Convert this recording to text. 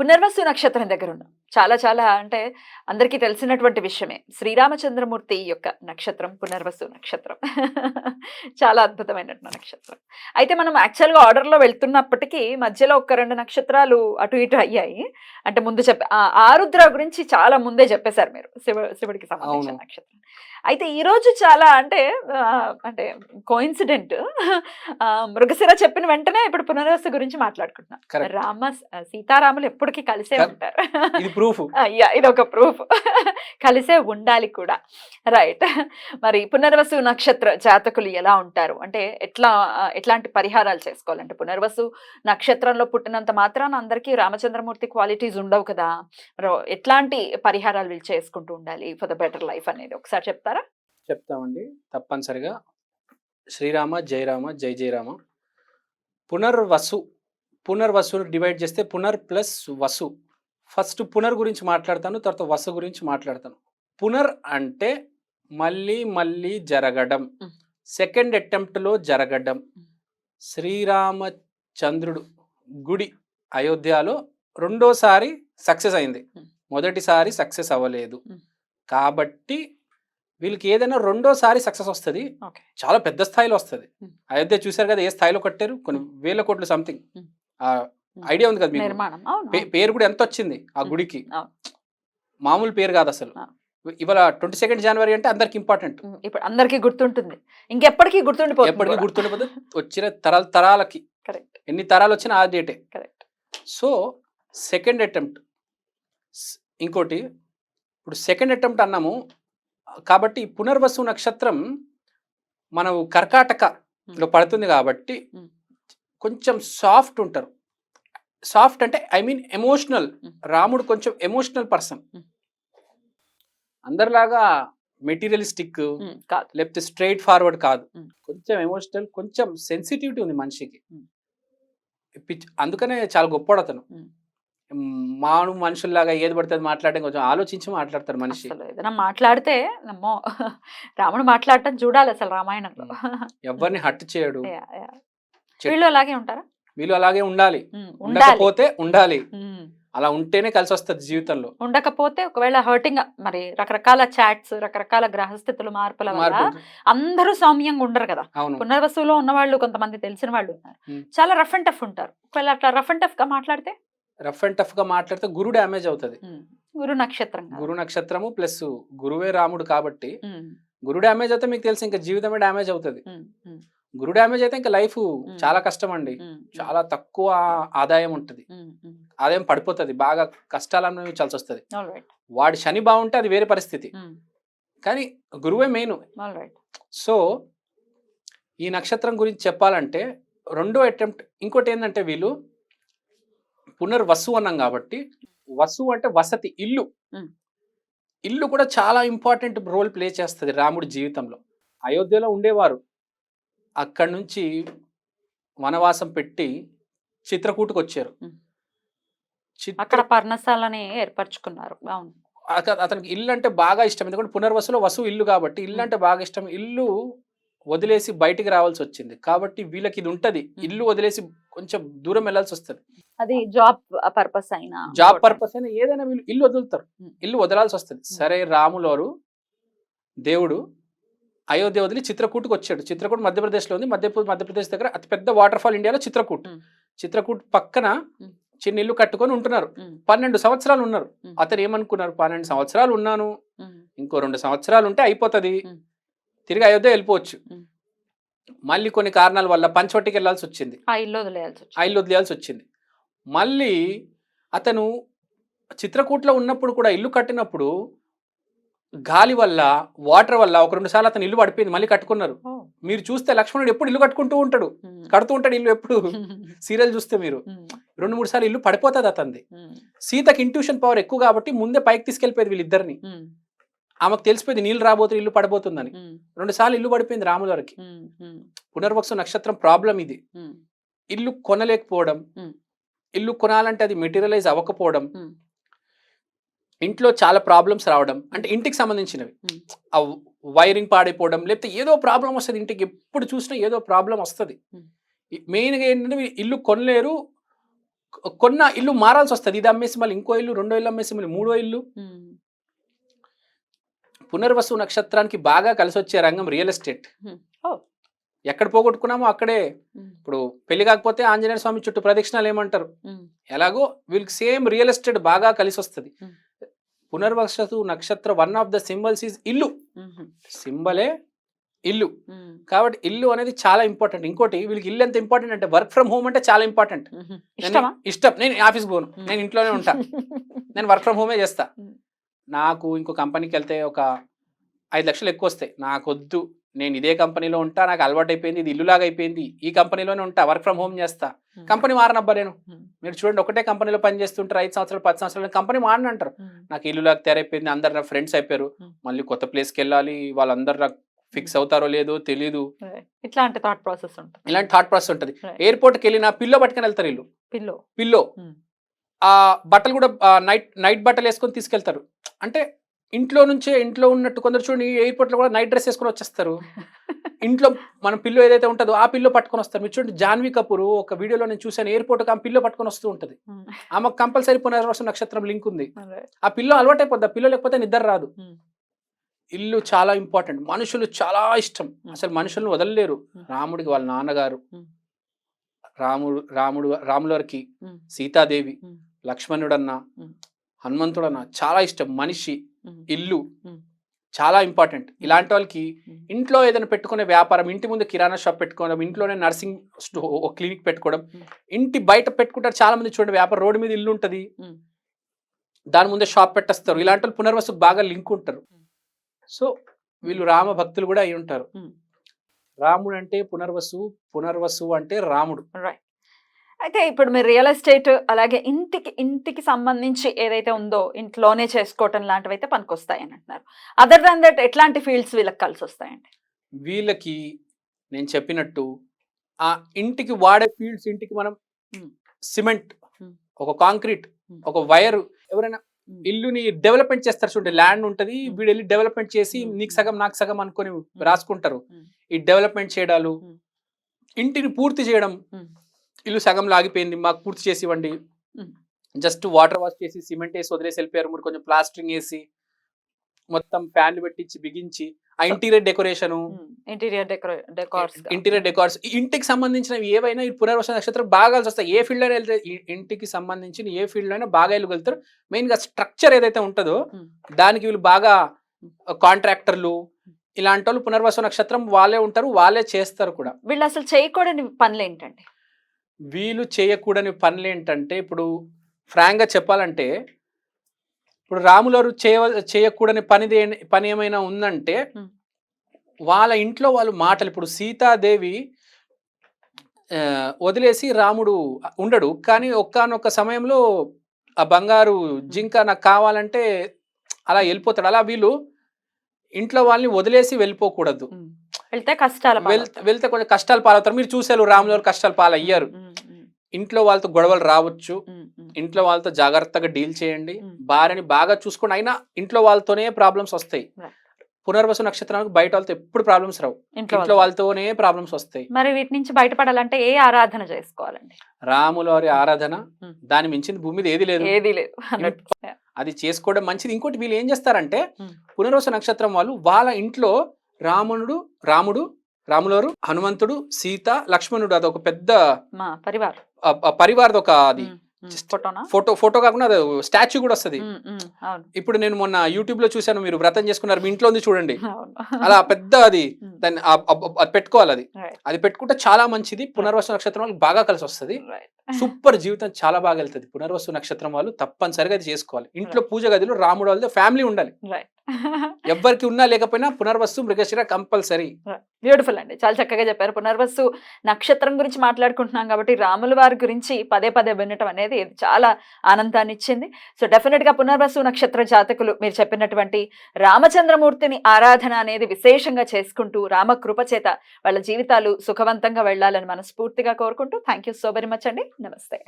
పునర్వసు నక్షత్రం దగ్గర ఉన్నాం చాలా చాలా అంటే అందరికీ తెలిసినటువంటి విషయమే. శ్రీరామచంద్రమూర్తి యొక్క నక్షత్రం పునర్వసు నక్షత్రం. చాలా అద్భుతమైన నక్షత్రం. అయితే మనం యాక్చువల్గా ఆర్డర్లో వెళ్తున్నప్పటికీ మధ్యలో ఒక రెండు నక్షత్రాలు అటు ఇటు అయ్యాయి. అంటే ముందు చెప్ప ఆ ఆరుద్ర గురించి చాలా ముందే చెప్పేశారు మీరు. శివ శివుడికి సంబంధించిన. నక్షత్రం. అయితే ఈ రోజు చాలా అంటే అంటే కోయిన్సిడెంట్ మృగశిర చెప్పిన వెంటనే ఇప్పుడు పునర్వసు గురించి మాట్లాడుకుంటున్నాం. రామ సీతారాములు ఎప్పటికీ కలిసే. ఉంటారు. ఇది ప్రూఫ్ అయ్యా ఇది ఒక ప్రూఫ్ కలిసే ఉండాలి కూడా. రైట్ మరి పునర్వసు నక్షత్ర జాతకులు ఎలా ఉంటారు? అంటే ఎట్లా ఎట్లాంటి పరిహారాలు చేసుకోవాలంటే పునర్వసు నక్షత్రంలో పుట్టినంత మాత్రాన అందరికీ రామచంద్రమూర్తి క్వాలిటీస్ ఉండవు కదా. ఎట్లాంటి పరిహారాలు వీళ్ళు చేసుకుంటూ ఉండాలి ఫర్ ద బెటర్ లైఫ్ అనేది? ఒకసారి చెప్తారా? చెప్తామండి. తప్పనిసరిగా. శ్రీరామ జయరామ జై జయరామ. పునర్వసు పునర్వసు డివైడ్ చేస్తే పునర్ ప్లస్ వసు. ఫస్ట్ పునర్ గురించి మాట్లాడతాను తర్వాత వసు గురించి మాట్లాడతాను. పునర్ అంటే మళ్ళీ మళ్ళీ జరగడం. సెకండ్ అటెంప్ట్లో జరగడం. శ్రీరామచంద్రుడు గుడి అయోధ్యలో రెండోసారి సక్సెస్ అయింది. మొదటిసారి సక్సెస్ అవ్వలేదు. కాబట్టి వీళ్ళకి ఏదైనా రెండోసారి సక్సెస్ వస్తుంది. చాలా పెద్ద స్థాయిలో వస్తుంది. అయోధ్య చూశారు కదా ఏ స్థాయిలో కట్టారు? కొన్ని వేల కోట్లు సంథింగ్. ఆ ఐడియా ఉంది కదా మీకు? పేరు కూడా ఎంత వచ్చింది ఆ. గుడికి. మామూలు పేరు కాదు అసలు. ఇవాళ ట్వంటీ సెకండ్ జనవరి అంటే అందరికి ఇంపార్టెంట్ ఇప్పుడు అందరికీ గుర్తుంటుంది. ఇంకెప్పటికీ గుర్తుండిపోతుంది ఎప్పటికీ గుర్తుండిపోతే వచ్చిన తరాల తరాలకి. కరెక్ట్. ఎన్ని తరాలు వచ్చినా ఆ డేటే కరెక్ట్. సో సెకండ్ అటెంప్ట్ ఇంకోటి ఇప్పుడు సెకండ్ అటెంప్ట్ అన్నాము. కాబట్టి పునర్వసు నక్షత్రం మనం కర్కాటకలో పడుతుంది కాబట్టి. కొంచెం సాఫ్ట్ ఉంటారు సాఫ్ట్ అంటే ఐ మీన్ ఎమోషనల్. రాముడు కొంచెం ఎమోషనల్ పర్సన్. అందరిలాగా మెటీరియలిస్టిక్ కాదు లేకపోతే స్ట్రైట్ ఫార్వర్డ్ కాదు. కొంచెం ఎమోషనల్ కొంచెం సెన్సిటివిటీ ఉంది మనిషికి అందుకనే చాలా గొప్పడు అతను. మాను మనుషుల్లాగా ఏది పడితే అది మాట్లాడడం కొంచెం ఆలోచించి మాట్లాడతారు మనిషి. అసలు ఏదైనా మాట్లాడితే నమ్మో రాముడు మాట్లాడటం చూడాలి అసలు రామాయణంలో. ఎవరిని హట్ చేయడు. వీళ్ళు అలాగే ఉంటారా? వీళ్ళు అలాగే ఉండాలి. ఉండకపోతే ఉండాలి. అలా ఉంటేనే కలిసి వస్తుంది జీవితంలో. ఉండకపోతే ఒకవేళ హర్టింగ్ మరి రకరకాల చాట్స్ రకరకాల గ్రహస్థితులు మార్పుల వల్ల. అందరూ సౌమ్యంగా ఉండరు కదా. పునర్వసులో ఉన్న వాళ్ళు కొంతమంది తెలిసిన వాళ్ళు ఉన్నారు. చాలా రఫ్ అండ్ టఫ్ ఉంటారు. ఒకవేళ అట్లా రఫ్ అండ్ టఫ్గా మాట్లాడితే రఫ్ అండ్ టఫ్గా మాట్లాడితే గురు డ్యామేజ్ అవుతుంది. గురు నక్షత్రం. గురు నక్షత్రము ప్లస్ గురువే రాముడు కాబట్టి గురు డ్యామేజ్ అయితే మీకు తెలుసు ఇంకా జీవితమే డ్యామేజ్ అవుతుంది. గురు డ్యామేజ్ అయితే ఇంకా లైఫ్ చాలా కష్టం అండి చాలా తక్కువ ఆదాయం ఉంటుంది. ఆదాయం పడిపోతుంది. బాగా కష్టాలు అనుభవించాల్సి వస్తుంది. వాడి శని బాగుంటే అది వేరే పరిస్థితి. కానీ గురువే మెయిన్. సో ఈ నక్షత్రం గురించి చెప్పాలంటే రెండో అటెంప్ట్ ఇంకోటి ఏంటంటే వీళ్ళు పునర్వసు అన్నాం కాబట్టి వసు అంటే వసతి ఇల్లు. ఇల్లు కూడా చాలా ఇంపార్టెంట్ రోల్ ప్లే చేస్తుంది రాముడి జీవితంలో. అయోధ్యలో ఉండేవారు. అక్కడి నుంచి వనవాసం పెట్టి చిత్రకూటుకు వచ్చారు. అక్కడ పర్ణశాలని ఏర్పరచుకున్నారు. అవును. అతనికి ఇల్లు అంటే బాగా ఇష్టం. ఎందుకంటే పునర్వసులో వసు ఇల్లు కాబట్టి ఇల్లు అంటే బాగా ఇష్టం. ఇల్లు వదిలేసి బయటికి రావాల్సి వచ్చింది కాబట్టి వీళ్ళకి ఇది ఉంటది ఇల్లు వదిలేసి కొంచెం దూరం వెళ్ళాల్సి వస్తుంది అది జాబ్ పర్పస్ అయినా జాబ్ పర్పస్ అయినా ఏదైనా వీళ్ళు ఇల్లు వదులుతారు. ఇల్లు వదలాల్సి వస్తుంది సరే రాములోరు దేవుడు అయోధ్య వదిలి చిత్రకూటుకు వచ్చాడు చిత్రకూట్ మధ్యప్రదేశ్లో ఉంది మధ్య మధ్యప్రదేశ్ దగ్గర అతిపెద్ద వాటర్ ఫాల్ ఇండియాలో చిత్రకూట్. చిత్రకూట్ పక్కన. చిన్న ఇల్లు కట్టుకొని ఉంటున్నారు. పన్నెండు సంవత్సరాలు ఉన్నారు. అతను ఏమనుకున్నారు పన్నెండు సంవత్సరాలు ఉన్నాను. ఇంకో రెండు సంవత్సరాలు ఉంటే అయిపోతుంది. తిరిగి అయోధ్య వెళ్ళిపోవచ్చు. మళ్ళీ కొన్ని కారణాల వల్ల పంచవటికి వెళ్ళాల్సి వచ్చింది. ఆ ఇల్లు వదిలేయాల్సి వచ్చింది. మళ్ళీ అతను చిత్రకూట్లో ఉన్నప్పుడు కూడా ఇల్లు కట్టినప్పుడు గాలి వల్ల వాటర్ వల్ల ఒక రెండు సార్లు అతను ఇల్లు పడిపోయింది మళ్ళీ కట్టుకున్నారు. మీరు చూస్తే లక్ష్మణుడు ఎప్పుడు ఇల్లు కట్టుకుంటూ ఉంటాడు. కడుతూ ఉంటాడు ఇల్లు ఎప్పుడు. సీరియల్ చూస్తే మీరు. రెండు మూడు సార్లు ఇల్లు పడిపోతుంది అతనిది. సీతకి ఇంట్యూషన్ పవర్ ఎక్కువ కాబట్టి ముందే పైకి తీసుకెళ్ళిపోయేది వీళ్ళిద్దరిని. ఆమెకు తెలిసిపోయింది నీళ్ళు రాబోతుంది ఇల్లు పడిపోతుందని. రెండు సార్లు ఇల్లు పడిపోయింది రాముల వారికి. పునర్వక్ష నక్షత్రం ప్రాబ్లం ఇది. ఇల్లు కొనలేకపోవడం. ఇల్లు కొనాలంటే అది మెటీరియలైజ్ అవ్వకపోవడం. ఇంట్లో చాలా ప్రాబ్లమ్స్ రావడం అంటే ఇంటికి సంబంధించినవి. ఆ వైరింగ్ పాడైపోవడం లేకపోతే ఏదో ప్రాబ్లం వస్తుంది ఇంటికి. ఎప్పుడు చూసినా ఏదో ప్రాబ్లం వస్తుంది. మెయిన్గా ఏంటంటే ఇల్లు కొనలేరు. కొన్న ఇల్లు మారాల్సి వస్తుంది. ఇది అమ్మేసి మళ్ళీ ఇంకో ఇల్లు రెండో ఇల్లు అమ్మేసి మళ్ళీ మూడో ఇల్లు. పునర్వసు నక్షత్రానికి బాగా కలిసి వచ్చే రంగం రియల్ ఎస్టేట్. ఎక్కడ పోగొట్టుకున్నామో అక్కడే. ఇప్పుడు పెళ్ళి కాకపోతే ఆంజనేయ స్వామి చుట్టూ ప్రదక్షిణాలు ఏమంటారు? ఎలాగో వీళ్ళకి సేమ్ రియల్ ఎస్టేట్ బాగా కలిసి వస్తుంది. పునర్వక్షసు నక్షత్ర one of the symbols is ఇల్లు. సింబలే ఇల్లు. కాబట్టి ఇల్లు అనేది చాలా ఇంపార్టెంట్. ఇంకోటి వీళ్ళకి ఇల్లు ఎంత ఇంపార్టెంట్ అంటే వర్క్ ఫ్రమ్ హోమ్ అంటే చాలా ఇంపార్టెంట్. ఇష్టమా? ఇష్టం. నేను ఆఫీస్ పోను. నేను ఇంట్లోనే ఉంటా. నేను వర్క్ ఫ్రమ్ హోమే చేస్తా. నాకు ఇంకో కంపెనీకి వెళ్తే ఒక ఐదు లక్షలు ఎక్కువ వస్తాయి నాకు వద్దు నేను ఇదే కంపెనీలో ఉంటా నాకు అలవాటు అయిపోయింది ఇది ఇల్లులాగా అయిపోయింది ఈ కంపెనీలోనే ఉంటా వర్క్ ఫ్రమ్ హోమ్ చేస్తా. కంపెనీ మారనబ్బా నేను. మీరు చూడండి ఒకటే కంపెనీలో పని చేస్తుంటారు ఐదు సంవత్సరాలు పది సంవత్సరాలు కంపెనీ మారని అంటారు నాకు ఇల్లులాగా తయారైపోయింది అందరు నా ఫ్రెండ్స్ అయిపోయారు. మళ్ళీ కొత్త ప్లేస్కి వెళ్ళాలి వాళ్ళందరూ నాకు ఫిక్స్ అవుతారో లేదో తెలియదు ఇట్లాంటి థాట్ ప్రాసెస్ ఉంటుంది. ఇలాంటి థాట్ ప్రాసెస్ ఉంటుంది. ఎయిర్పోర్ట్కి వెళ్ళి నా పిల్లో పట్టుకొని వెళ్తారు ఇల్లు. పిల్లో. పిల్లో. ఆ బట్టలు కూడా నైట్ నైట్ బట్టలు వేసుకొని తీసుకెళ్తారు అంటే ఇంట్లో నుంచే ఇంట్లో ఉన్నట్టు కొందరు చూడండి ఎయిర్పోర్ట్లో కూడా నైట్ డ్రెస్ వేసుకొని వచ్చేస్తారు ఇంట్లో మన పిల్లో ఏదైతే ఉంటుందో ఆ పిల్లో పట్టుకొని వస్తారు మీరు చూడండి జాన్వీ కపూర్ ఒక వీడియోలో నేను చూసాను ఎయిర్పోర్ట్ ఆ పిల్లో పట్టుకొని వస్తూ ఉంటుంది ఆమెకు కంపల్సరీ పునర్వసం నక్షత్రం లింక్ ఉంది ఆ పిల్లో అలవాటైపోద్ది ఆ పిల్లో లేకపోతే నిద్ర రాదు. ఇల్లు చాలా ఇంపార్టెంట్ మనుషులు చాలా ఇష్టం. అసలు మనుషులను వదలలేరు. రాముడికి వాళ్ళ నాన్నగారు. రాముడు రాముడు రాములవారికి. సీతాదేవి. లక్ష్మణుడన్న. హనుమంతుడన్న చాలా ఇష్టం మనిషి ఇల్లు. చాలా ఇంపార్టెంట్ ఇలాంటి వాళ్ళకి. ఇంట్లో ఏదైనా పెట్టుకునే వ్యాపారం ఇంటి ముందు కిరాణా షాప్ పెట్టుకోవడం ఇంట్లోనే నర్సింగ్ క్లినిక్ పెట్టుకోవడం. ఇంటి బయట పెట్టుకుంటారు చాలా మంది చూడండి వ్యాపారం రోడ్డు మీద ఇల్లు ఉంటుంది. దాని ముందే షాప్ పెట్టేస్తారు ఇలాంటి వాళ్ళు పునర్వసుకు బాగా లింక్ ఉంటారు. సో వీళ్ళు రామ భక్తులు కూడా అయి ఉంటారు. రాముడు అంటే పునర్వసు పునర్వసు అంటే రాముడు రైట్ అయితే ఇప్పుడు మీరు రియల్ ఎస్టేట్ అలాగే ఇంటికి ఇంటికి సంబంధించి ఏదైతే ఉందో ఇంట్లోనే చేసుకోవటం లాంటివి అయితే పనికొస్తాయి అని అంటున్నారు అదర్ దాన్ దట్ ఎట్లాంటి ఫీల్డ్స్ వీళ్ళకి కలిసి వస్తాయండి వీళ్ళకి నేను చెప్పినట్టు ఆ ఇంటికి వాడే ఫీల్డ్స్ ఇంటికి మనం. సిమెంట్. ఒక కాంక్రీట్. ఒక వైర్ ఎవరైనా. ఇల్లుని డెవలప్మెంట్ చేస్తారు చూడండి ల్యాండ్ ఉంటది. వీడు వెళ్ళి డెవలప్మెంట్ చేసి. నీకు సగం నాకు సగం అనుకొని రాసుకుంటారు. ఈ డెవలప్మెంట్ చేయడాలు. ఇంటిని పూర్తి చేయడం. ఇల్లు సగం లాగిపోయింది మాకు పూర్తి చేసి ఇవ్వండి. జస్ట్ వాటర్ వాష్ చేసి సిమెంట్ వేసి వదిలేసి వెళ్ళిపోయారు. మీరు కొంచెం ప్లాస్టరింగ్ వేసి మొత్తం ఫ్యాన్లు పెట్టించి బిగించి ఆ ఇంటీరియర్ డెకరేషను ఇంటీరియర్ డెకరే డెకార్స్ ఇంటీరియర్ డెకార్స్ ఇంటికి సంబంధించినవి ఏవైనా ఈ పునర్వస నక్షత్రం బాగా కలిసి వస్తాయి. ఏ ఫీల్డ్ అయినా వెళ్తే ఇంటికి సంబంధించిన ఏ ఫీల్డ్ అయినా బాగా వెళ్ళగలుగుతారు మెయిన్గా స్ట్రక్చర్ ఏదైతే ఉంటుందో. దానికి వీళ్ళు బాగా కాంట్రాక్టర్లు ఇలాంటి వాళ్ళు పునర్వస నక్షత్రం వాళ్ళే ఉంటారు వాళ్ళే చేస్తారు కూడా. వీళ్ళు అసలు చేయకూడని పనులు ఏంటండి? వీళ్ళు చేయకూడని పనులు ఏంటంటే ఇప్పుడు ఫ్రాంక్గా చెప్పాలంటే ఇప్పుడు రాములవారు చేయ చేయకూడని పనిది పని ఏమైనా ఉందంటే. వాళ్ళ ఇంట్లో వాళ్ళు మాటలు ఇప్పుడు సీతాదేవి వదిలేసి రాముడు ఉండడు. కానీ ఒక్కనొక్క సమయంలో ఆ బంగారు జింక నాకు కావాలంటే అలా వెళ్ళిపోతాడు. అలా వీళ్ళు ఇంట్లో వాళ్ళని వదిలేసి వెళ్ళిపోకూడదు. వెళ్తే కష్టాల వెళ్ వెళ్తే కొంచెం కష్టాలు పాలవుతారు. మీరు చూసారు రాముల కష్టాలు పాలయ్యారు. ఇంట్లో వాళ్ళతో గొడవలు రావచ్చు ఇంట్లో వాళ్ళతో జాగ్రత్తగా డీల్ చేయండి. భార్యని బాగా చూసుకోండి అయినా ఇంట్లో వాళ్ళతోనే ప్రాబ్లమ్స్ వస్తాయి. పునర్వసు నక్షత్రానికి బయట వాళ్ళతో ఎప్పుడు ప్రాబ్లమ్స్ రావు ఇంట్లో ఇంట్లో వాళ్ళతో. వాళ్ళతోనే ప్రాబ్లమ్స్ వస్తాయి మరి వీటి నుంచి బయటపడాలంటే ఏ ఆరాధన చేసుకోవాలండి రాముల వారి ఆరాధన. దాని మించింది భూమి మీద ఏది లేదు ఏది లేదు 100%. అది చేసుకోవడం మంచిది ఇంకోటి వీళ్ళు ఏం చేస్తారంటే. పునర్వసు నక్షత్రం వాళ్ళు వాళ్ళ ఇంట్లో రామునుడు రాముడు రాములవారు హనుమంతుడు సీత లక్ష్మణుడు అది ఒక పెద్ద పరివార్ పరివారది ఒక అది. ఫోటో ఫోటో కాకుండా అది స్టాచ్యూ కూడా వస్తది. ఇప్పుడు నేను మొన్న యూట్యూబ్లో చూశాను మీరు వ్రతం చేసుకున్నారు మీ ఇంట్లో ఉంది చూడండి. అలా పెద్ద అది దాన్ని అది పెట్టుకోవాలి అది. అది పెట్టుకుంటే చాలా మంచిది పునర్వసు నక్షత్రం వాళ్ళకి బాగా కలిసి వస్తుంది. సూపర్ జీవితం చాలా బాగా వెళ్తుంది. పునర్వసు నక్షత్రం వాళ్ళు తప్పనిసరిగా అది చేసుకోవాలి. ఇంట్లో పూజ గదిలో రాముడు వాళ్ళతో ఫ్యామిలీ ఉండాలి. ఎవ్వరికి ఉన్నా లేకపోయినా పునర్వస్తు మృగశిర కంపల్సరీ. బ్యూటిఫుల్ అండి. చాలా చక్కగా చెప్పారు. పునర్వస్తు నక్షత్రం గురించి మాట్లాడుకుంటున్నాం కాబట్టి రాముల వారి గురించి పదే పదే వినటం అనేది చాలా ఆనందాన్ని ఇచ్చింది. సో డెఫినెట్గా పునర్వసు నక్షత్ర జాతకులు మీరు చెప్పినటువంటి రామచంద్రమూర్తిని ఆరాధన అనేది విశేషంగా చేసుకుంటూ రామ కృప చేత వాళ్ళ జీవితాలు సుఖవంతంగా వెళ్ళాలని మనస్ఫూర్తిగా కోరుకుంటూ thank you so very much అండి. నమస్తే.